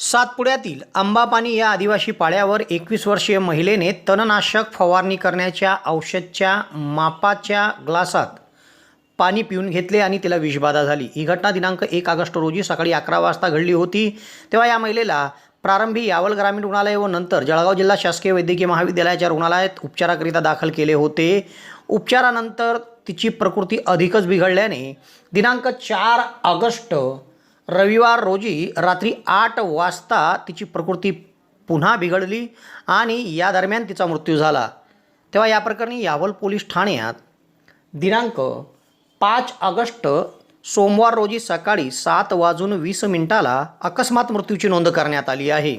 सातपुड्यातील अंबापानी या आदिवासी पाड्यावर एकवीस वर्षीय महिलेने तणनाशक फवारणी करण्याच्या औषधच्या मापाच्या ग्लासात पाणी पिऊन घेतले आणि तिला विषबाधा झाली. ही घटना दिनांक एक ऑगस्ट रोजी सकाळी अकरा वाजता घडली होती. तेव्हा या महिलेला प्रारंभी यावल ग्रामीण रुग्णालय व नंतर जळगाव जिल्हा शासकीय वैद्यकीय महाविद्यालयाच्या रुग्णालयात उपचाराकरिता दाखल केले होते. उपचारानंतर तिची प्रकृती अधिकच बिघडल्याने दिनांक चार ऑगस्ट रविवार रोजी रात्री आठ वाजता तिची प्रकृती पुन्हा बिघडली आणि या दरम्यान तिचा मृत्यू झाला. तेव्हा या प्रकरणी यावल पोलीस ठाण्यात दिनांक पाच ऑगस्ट सोमवार रोजी सकाळी सात वाजून वीस मिनिटाला अकस्मात मृत्यूची नोंद करण्यात आली आहे.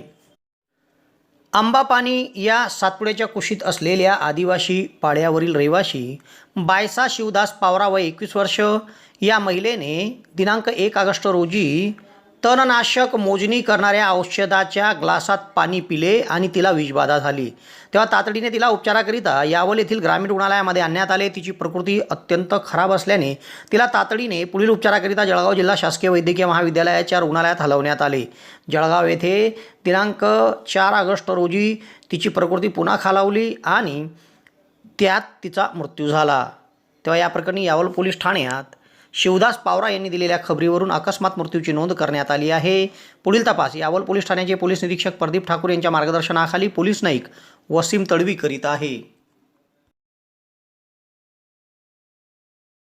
आंबापानी या सातपुड्याच्या कुशीत असलेल्या आदिवासी पाड्यावरील रहिवाशी बायसा शिवदास पावरा व एकवीस वर्ष या महिलेने दिनांक एक ऑगस्ट रोजी तणनाशक मोजणी करणाऱ्या औषधाच्या ग्लासात पाणी पिले आणि तिला विषबाधा झाली. तेव्हा तातडीने तिला उपचाराकरिता यावल येथील ग्रामीण रुग्णालयामध्ये आणण्यात आले. तिची प्रकृती अत्यंत खराब असल्याने तिला तातडीने पुढील उपचाराकरिता जळगाव जिल्हा शासकीय वैद्यकीय महाविद्यालयाच्या रुग्णालयात हलवण्यात आले. जळगाव येथे दिनांक चार ऑगस्ट रोजी तिची प्रकृती पुन्हा खालावली आणि त्यात तिचा मृत्यू झाला. तेव्हा या प्रकरणी यावल पोलीस ठाण्यात शिवदास पावरा यांनी दिलेल्या खबरीवरून अकस्मात मृत्यूची नोंद करण्यात आली आहे. पुढील तपास यावल पोलीस ठाण्याचे पोलीस निरीक्षक प्रदीप ठाकूर यांच्या मार्गदर्शनाखाली पोलीस नाईक वसीम तडवी करीत आहे.